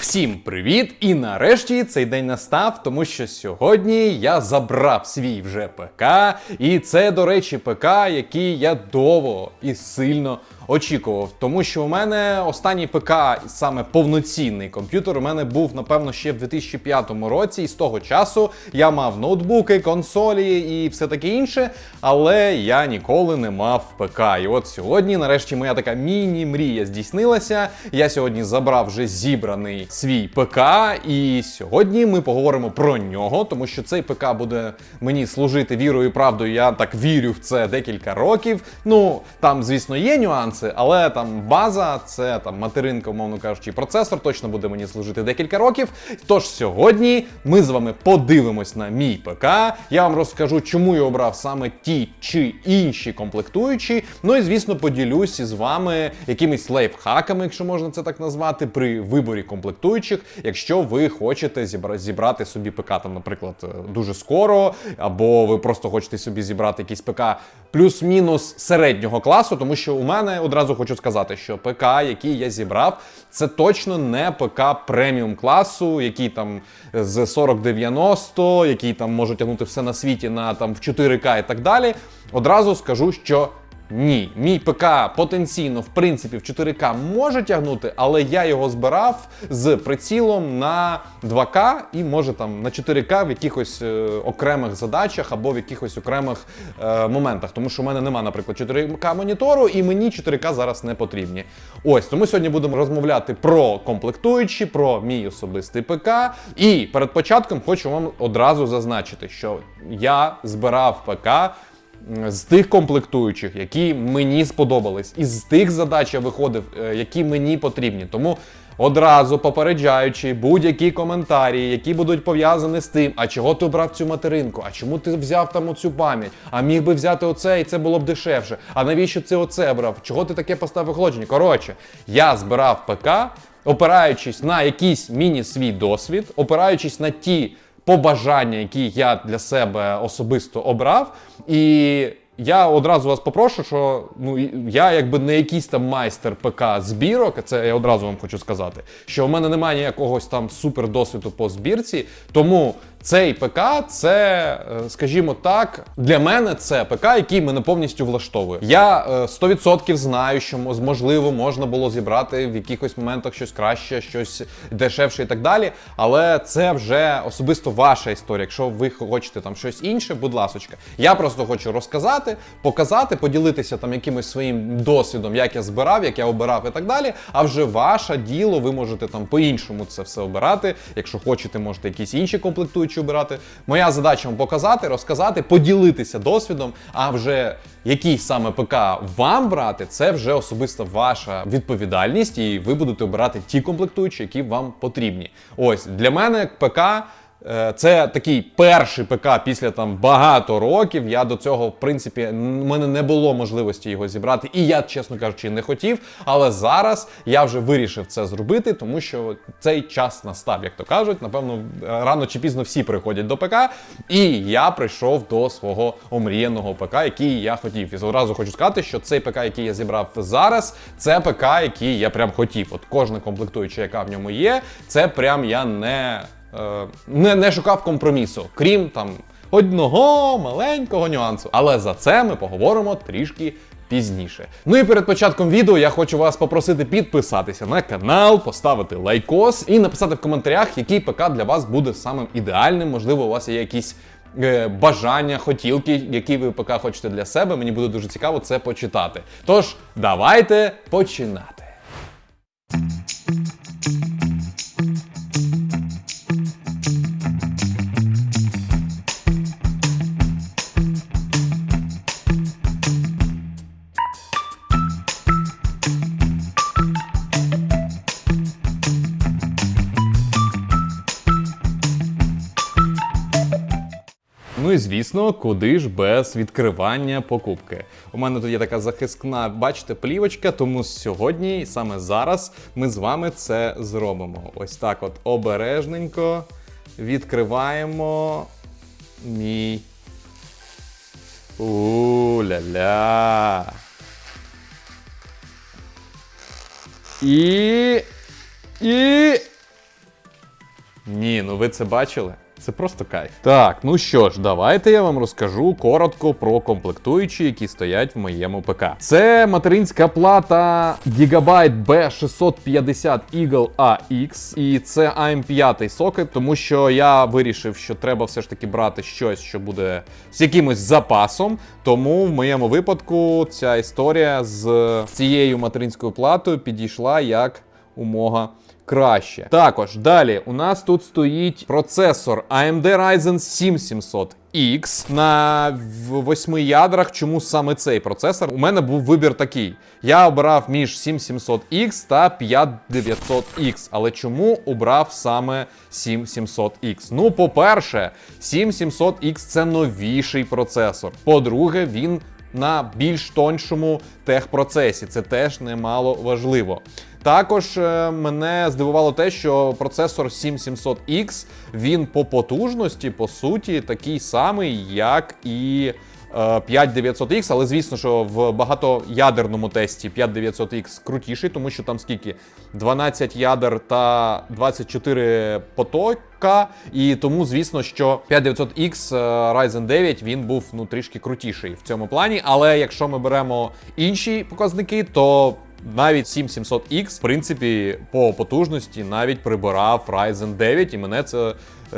Всім привіт! І нарешті цей день настав, тому що сьогодні я забрав свій вже ПК, і це, до речі, ПК, який я довго і сильно очікував. Тому що у мене останній ПК, саме повноцінний комп'ютер, у мене був, напевно, ще в 2005 році, і з того часу я мав ноутбуки, консолі і все таке інше, але я ніколи не мав ПК. І от сьогодні, нарешті, моя така міні-мрія здійснилася. Я сьогодні забрав вже зібраний свій ПК, і сьогодні ми поговоримо про нього, тому що цей ПК буде мені служити вірою і правдою. Я так вірю в це декілька років. Ну там, звісно, є нюанси, але там база, це там материнка, умовно кажучи, процесор точно буде мені служити декілька років. Тож сьогодні ми з вами подивимось на мій ПК. Я вам розкажу, чому я обрав саме ті чи інші комплектуючі. Ну і звісно, поділюсь із вами якимись лайфхаками, якщо можна це так назвати, при виборі комплектуючих, якщо ви хочете зібрати собі ПК, там, наприклад, е, дуже скоро, або ви просто хочете собі зібрати якийсь ПК плюс-мінус середнього класу, тому що у мене одразу хочу сказати, що ПК, який я зібрав, це точно не ПК преміум класу, який там з 4090, який там може тягнути все на світі на там в 4К і так далі. Одразу скажу, що ні, мій ПК потенційно, в принципі, в 4К може тягнути, але я його збирав з прицілом на 2К і може там на 4К в якихось е, окремих задачах або в якихось окремих е, моментах. Тому що в мене нема, наприклад, 4К монітору, і мені 4К зараз не потрібні. Ось тому сьогодні будемо розмовляти про комплектуючі, про мій особистий ПК. І перед початком хочу вам одразу зазначити, що я збирав ПК з тих комплектуючих, які мені сподобались, і з тих задач я виходив, е, які мені потрібні. Тому одразу попереджаючи будь-які коментарі, які будуть пов'язані з тим, а чого ти обрав цю материнку, а чому ти взяв там оцю пам'ять, а міг би взяти оце, і це було б дешевше. А навіщо ти оце брав? Чого ти таке поставив охолодження? Коротше, я збирав ПК, опираючись на якийсь міні свій досвід, опираючись на ті побажання, які я для себе особисто обрав. І я одразу вас попрошу, що ну я якби не якийсь там майстер ПК збірок, це я одразу вам хочу сказати, що в мене немає ніякогось там супер досвіду по збірці. Тому цей ПК це, е, скажімо так, для мене це ПК, який мене повністю влаштовує. Я е, 100% знаю, що можливо можна було зібрати в якихось моментах щось краще, щось дешевше і так далі. Але це вже особисто ваша історія. Якщо ви хочете там щось інше, будь ласочка. Я просто хочу розказати, показати, поділитися там якимось своїм досвідом, як я збирав, як я обирав і так далі. А вже ваше діло, ви можете там по-іншому це все обирати. Якщо хочете, можете якісь інші комплектуючі обирати. Моя задача вам показати, розказати, поділитися досвідом. А вже який саме ПК вам брати, це вже особисто ваша відповідальність, і ви будете обирати ті комплектуючі, які вам потрібні. Ось для мене ПК. Е, Це такий перший ПК після там багато років. Я до цього, в принципі, в мене не було можливості його зібрати, і я, чесно кажучи, не хотів. Але зараз я вже вирішив це зробити, тому що цей час настав, як то кажуть. Напевно, рано чи пізно всі приходять до ПК. І я прийшов до свого омріяного ПК, який я хотів. І одразу хочу сказати, що цей ПК, який я зібрав зараз, це ПК, який я прям хотів. От кожна комплектуюча, яка в ньому є, це прям я не не, не шукав компромісу, крім там одного маленького нюансу. Але за це ми поговоримо трішки. Пізніше. Ну і перед початком відео я хочу вас попросити підписатися на канал, поставити лайкос і написати в коментарях, який ПК для вас буде самим ідеальним. Можливо, у вас є якісь е, бажання, хотілки, які ви ПК хочете для себе. Мені буде дуже цікаво це почитати. Тож, давайте починати. Звісно, куди ж без відкривання покупки. У мене тут є така захисна, бачите, плівочка, тому сьогодні, саме зараз, ми з вами це зробимо. Ось так от обережненько відкриваємо мій. У-ля-ля. І. І. Ні, ну ви це бачили? Це просто кайф. Так, ну що ж, давайте я вам розкажу коротко про комплектуючі, які стоять в моєму ПК. Це материнська плата Gigabyte B650 Eagle AX, і це AM5 сокет, тому що я вирішив, що треба все ж таки брати щось, що буде з якимось запасом. Тому в моєму випадку ця історія з цією материнською платою підійшла як умога краще. Також далі у нас тут стоїть процесор AMD Ryzen 7700X на восьми ядрах. Чому саме цей процесор? У мене був вибір такий: я обирав між 7700X та 5900X. Але чому обрав саме 7700X? Ну, по-перше, 7700X це новіший процесор. По-друге, він на більш тоншому техпроцесі. Це теж немало важливо. Також е, мене здивувало те, що процесор 7700X він по потужності, по суті, такий самий, як і е, 5900X, але звісно, що в багатоядерному тесті 5900X крутіший, тому що там скільки 12 ядер та 24 потока. І тому, звісно, що 5900X е, Ryzen 9 він був ну трішки крутіший в цьому плані. Але якщо ми беремо інші показники, то навіть 7700X, в принципі, по потужності навіть прибирав Ryzen 9, і мене це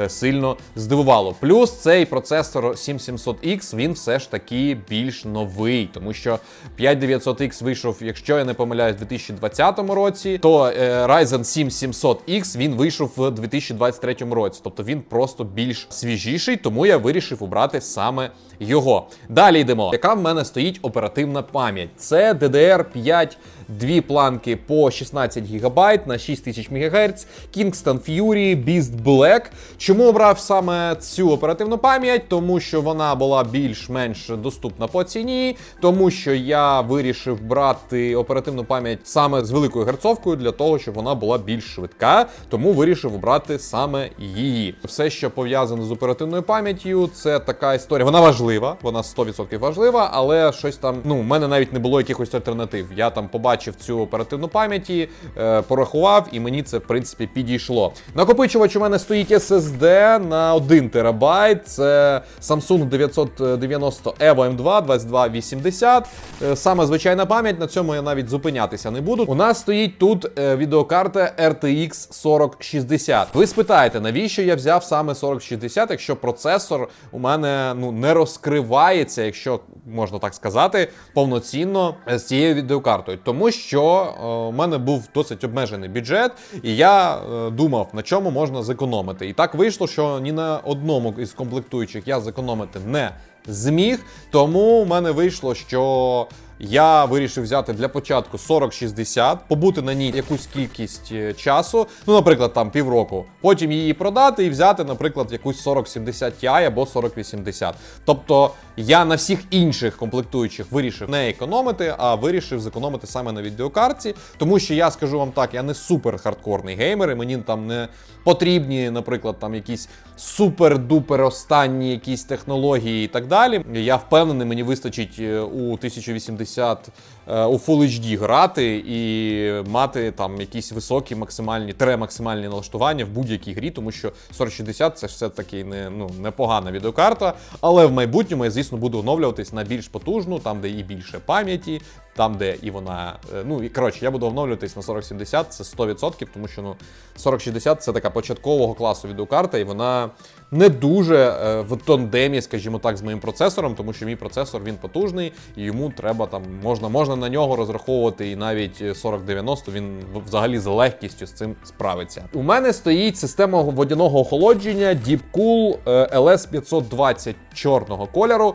сильно здивувало. Плюс цей процесор 7700X, він все ж таки більш новий, тому що 5900X вийшов, якщо я не помиляюсь, у 2020 році, то е, Ryzen 7 700X він вийшов в 2023 році. Тобто він просто більш свіжіший, тому я вирішив обрати саме його. Далі йдемо. Яка в мене стоїть оперативна пам'ять? Це DDR5 Дві планки по 16 ГБ на 6000 МГц, Kingston Fury Beast Black. Чому обрав саме цю оперативну пам'ять? Тому що вона була більш-менш доступна по ціні, тому що я вирішив брати оперативну пам'ять саме з великою герцовкою для того, щоб вона була більш швидка. Тому вирішив обрати саме її. Все, що пов'язане з оперативною пам'яттю, це така історія. Вона важлива, вона 100% важлива, але щось там. Ну, в мене навіть не було якихось альтернатив. Я там побачив цю оперативну пам'яті, е, порахував, і мені це в принципі підійшло. Накопичувач у мене стоїть SSD на 1 терабайт. Це Samsung 990 Evo M2 2280. Е, Саме звичайна пам'ять. На цьому я навіть зупинятися не буду. У нас стоїть тут е, відеокарта RTX 4060. Ви спитаєте, навіщо я взяв саме 4060, якщо процесор у мене ну не розкривається, якщо можна так сказати, повноцінно е, з цією відеокартою, тому що у мене був досить обмежений бюджет, і я думав, на чому можна зекономити. І так вийшло, що ні на одному із комплектуючих я зекономити не зміг. Тому в мене вийшло, що я вирішив взяти для початку 40-60, побути на ній якусь кількість е, часу, ну, наприклад, там півроку, потім її продати і взяти, наприклад, якусь 40-70 Ti або 40-80. Тобто я на всіх інших комплектуючих вирішив не економити, а вирішив зекономити саме на відеокарті, тому що я скажу вам так, я не супер хардкорний геймер, і мені там не потрібні, наприклад, там якісь супер-дупер останні якісь технології і так далі. Я впевнений, мені вистачить е, у 1080 е, у Full HD грати і мати там якісь високі максимальні тре максимальні налаштування в будь-якій грі, тому що 4060 це ж все таки не ну непогана відеокарта. Але в майбутньому я, звісно, буду оновлюватись на більш потужну, там де і більше пам'яті, там де і вона. е, Ну і коротше, я буду оновлюватись на 4070, це 100%, тому що ну 4060 це така початкового класу відеокарта, і вона не дуже е, в тандемі, скажімо так, з моїм процесором, тому що мій процесор він потужний, і йому треба там можна, можна на нього розраховувати і навіть 4090 він взагалі з легкістю з цим справиться. У мене стоїть система водяного охолодження Deepcool е, LS520 чорного кольору.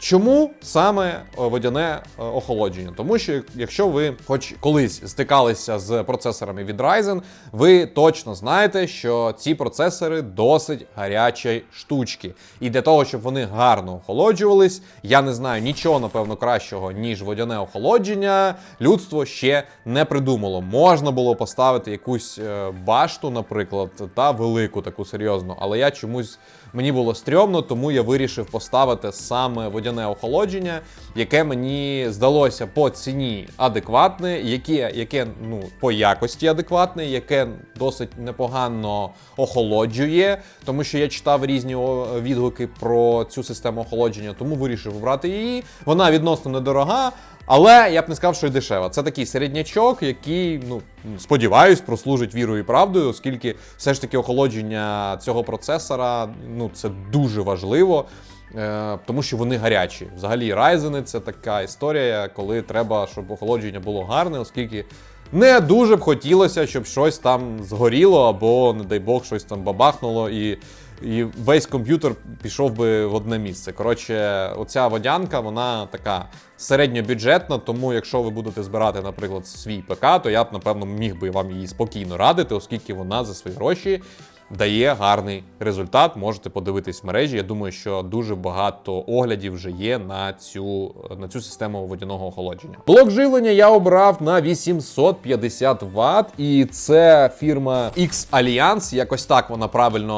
Чому саме е, водяне е, охолодження? Тому що якщо ви хоч колись стикалися з процесорами від Ryzen, ви точно знаєте, що ці процесори досить гарячі штучки. І для того, щоб вони гарно охолоджувались, я не знаю нічого, напевно, кращого, ніж водяне охолодження, людство ще не придумало. Можна було поставити якусь е, башту, наприклад, та велику таку серйозну, але я чомусь мені було стрьомно, тому я вирішив поставити саме водяне охолодження, яке мені здалося по ціні адекватне, яке, яке ну, по якості адекватне, яке досить непогано охолоджує, тому що я читав різні відгуки про цю систему охолодження, тому вирішив обрати її. Вона відносно недорога. Але я б не сказав, що й дешева. Це такий середнячок, який, ну сподіваюсь, прослужить вірою і правдою, оскільки все ж таки охолодження цього процесора ну це дуже важливо. Е, тому що вони гарячі. Взагалі, Ryzen це така історія, коли треба, щоб охолодження було гарне, оскільки не дуже б хотілося, щоб щось там згоріло, або, не дай Бог, щось там бабахнуло, і, і весь комп'ютер пішов би в одне місце. Коротше, оця водянка, вона така середньобюджетна, тому якщо ви будете збирати, наприклад, свій ПК, то я б, напевно, міг би вам її спокійно радити, оскільки вона за свої гроші дає гарний результат. Можете подивитись в мережі. Я думаю, що дуже багато оглядів вже є на цю, на цю систему водяного охолодження. Блок живлення я обрав на 850 Вт, і це фірма X Alliance. Якось так вона правильно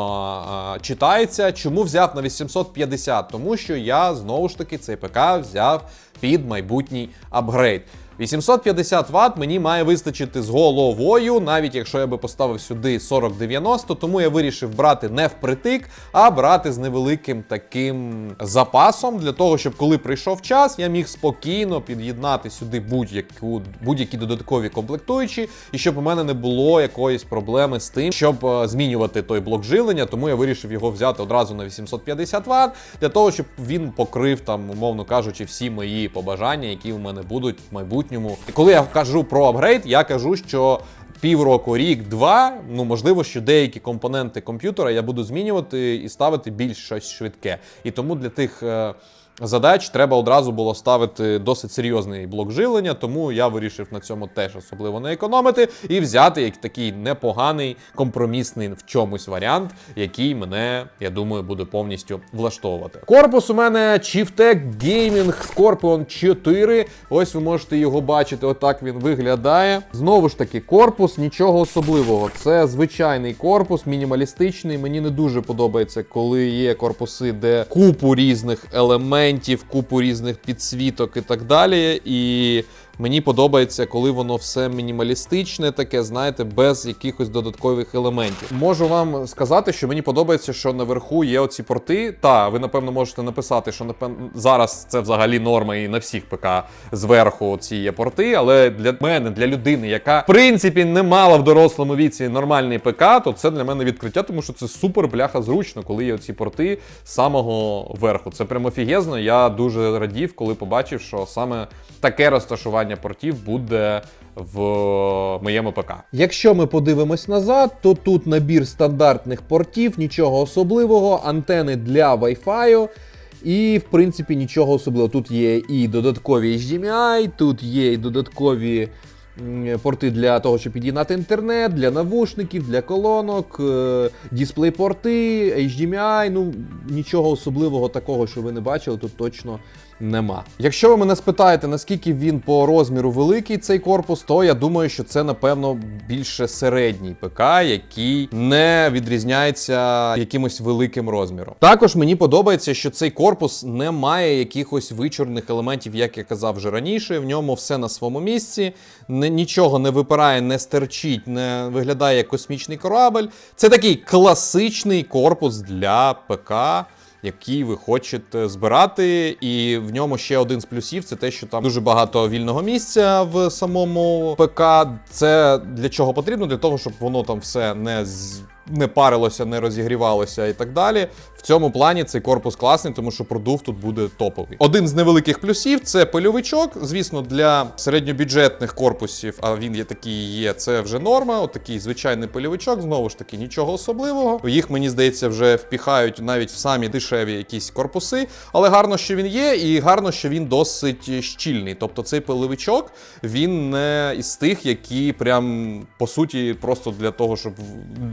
а, читається. Чому взяв на 850? Тому що я знову ж таки цей ПК взяв під майбутній апгрейд. 850 Вт мені має вистачити з головою, навіть якщо я би поставив сюди 4090, тому я вирішив брати не впритик, а брати з невеликим таким запасом для того, щоб коли прийшов час, я міг спокійно під'єднати сюди будь-яку будь-які додаткові комплектуючі, і щоб у мене не було якоїсь проблеми з тим, щоб е, змінювати той блок живлення. Тому я вирішив його взяти одразу на 850 Вт, для того, щоб він покрив там, умовно кажучи, всі мої побажання, які у мене будуть в майбутньому. І коли я кажу про апгрейд, я кажу, що півроку, рік, два. Ну можливо, що деякі компоненти комп'ютера я буду змінювати і ставити більш щось швидке. І тому для тих. е, Задач треба одразу було ставити досить серйозний блок живлення, тому я вирішив на цьому теж особливо не економити і взяти як такий непоганий компромісний в чомусь варіант, який мене, я думаю, буде повністю влаштовувати. Корпус у мене Chieftec Gaming Scorpion 4. Ось ви можете його бачити. Отак він виглядає. Знову ж таки, корпус нічого особливого. Це звичайний корпус, мінімалістичний. Мені не дуже подобається, коли є корпуси, де купу різних елементів, купу різних підсвіток і так далі. І мені подобається, коли воно все мінімалістичне, таке, знаєте, без якихось додаткових елементів. Можу вам сказати, що мені подобається, що наверху є оці порти. Та, ви напевно можете написати, що напевно зараз це взагалі норма і на всіх ПК зверху ці є порти. Але для мене, для людини, яка в принципі не мала в дорослому віці нормальний ПК, то це для мене відкриття, тому що це супер бляха зручно, коли є оці порти з самого верху. Це прямо офігезно. Я дуже радів, коли побачив, що саме таке розташування портів буде в моєму ПК. Якщо ми подивимось назад, то тут набір стандартних портів, нічого особливого, антени для Wi-Fi. І, в принципі, нічого особливого. Тут є і додаткові HDMI, тут є і додаткові порти для того, щоб під'єднати інтернет, для навушників, для колонок, е, дисплей-порти, HDMI. Ну, нічого особливого такого, що ви не бачили, тут точно нема. Якщо ви мене спитаєте, наскільки він по розміру великий цей корпус, то я думаю, що це напевно більше середній ПК, який не відрізняється якимось великим розміром. Також мені подобається, що цей корпус не має якихось вичорних елементів, як я казав вже раніше. В ньому все на своєму місці, нічого не випирає, не стерчить, не виглядає як космічний корабль. Це такий класичний корпус для ПК який ви хочете збирати. І в ньому ще один з плюсів це те, що там дуже багато вільного місця в самому ПК. Це для чого потрібно? Для того, щоб воно там все не з. Не парилося, не розігрівалося і так далі. В цьому плані цей корпус класний, тому що продув тут буде топовий. Один з невеликих плюсів це пильовичок. Звісно, для середньобюджетних корпусів, а він є такий є. Це вже норма. Отакий звичайний пильовичок. Знову ж таки, нічого особливого. Їх мені здається вже впіхають навіть в самі дешеві якісь корпуси. Але гарно, що він є, і гарно, що він досить щільний. Тобто цей пиловичок він не із тих, які прям по суті просто для того, щоб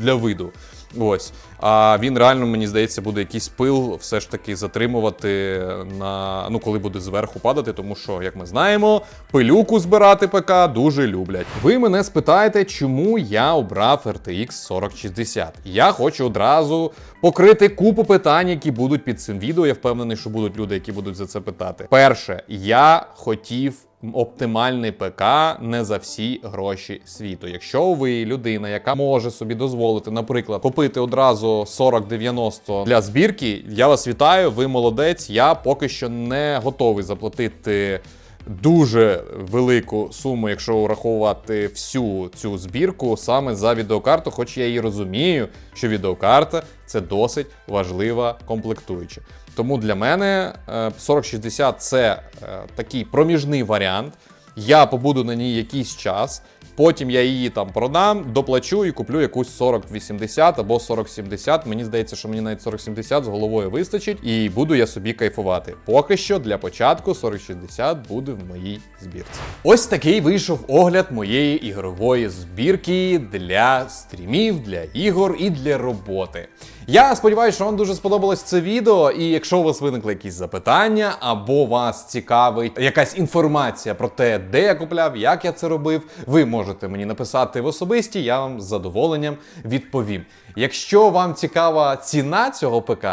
для виду. Brasil. Ось. А він реально, мені здається, буде якийсь пил все ж таки затримувати на ну, коли буде зверху падати, тому що, як ми знаємо, пилюку збирати ПК дуже люблять. Ви мене спитаєте, чому я обрав RTX 4060. Я хочу одразу покрити купу питань, які будуть під цим відео. Я впевнений, що будуть люди, які будуть за це питати. Перше, я хотів оптимальний ПК не за всі гроші світу. Якщо ви людина, яка може собі дозволити, наприклад, купити одразу 4090 для збірки, я вас вітаю, ви молодець. Я поки що не готовий заплатити. Дуже велику суму, якщо враховувати всю цю збірку саме за відеокарту, хоч я і розумію, що відеокарта це досить важлива комплектуюча. Тому для мене е, 4060 це е, такий проміжний варіант. Я побуду на ній якийсь час. Потім я її там продам, доплачу і куплю якусь 4080 або 4070. Мені здається, що мені навіть 4070 з головою вистачить, і буду я собі кайфувати. Поки що для початку 4060 буде в моїй збірці. Ось такий вийшов огляд моєї ігрової збірки для стрімів, для ігор і для роботи. Я сподіваюся, що вам дуже сподобалось це відео, і якщо у вас виникли якісь запитання, або вас цікавить якась інформація про те, де я купляв, як я це робив, ви можете мені написати в особисті, я вам з задоволенням відповім. Якщо вам цікава ціна цього ПК,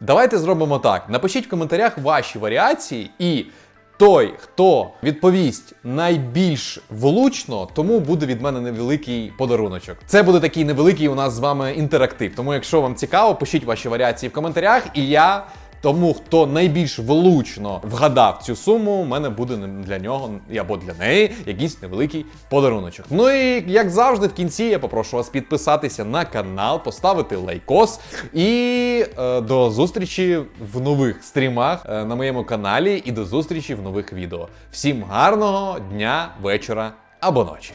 давайте зробимо так. Напишіть в коментарях ваші варіації і. Той, хто відповість найбільш влучно, тому буде від мене невеликий подаруночок. Це буде такий невеликий у нас з вами інтерактив. Тому, якщо вам цікаво, пишіть ваші варіації в коментарях, і я. Тому, хто найбільш влучно вгадав цю суму, у мене буде для нього або для неї якийсь невеликий подаруночок. Ну і як завжди, в кінці я попрошу вас підписатися на канал, поставити лайкос і е, до зустрічі в нових стрімах е, на моєму каналі і до зустрічі в нових відео. Всім гарного дня, вечора або ночі.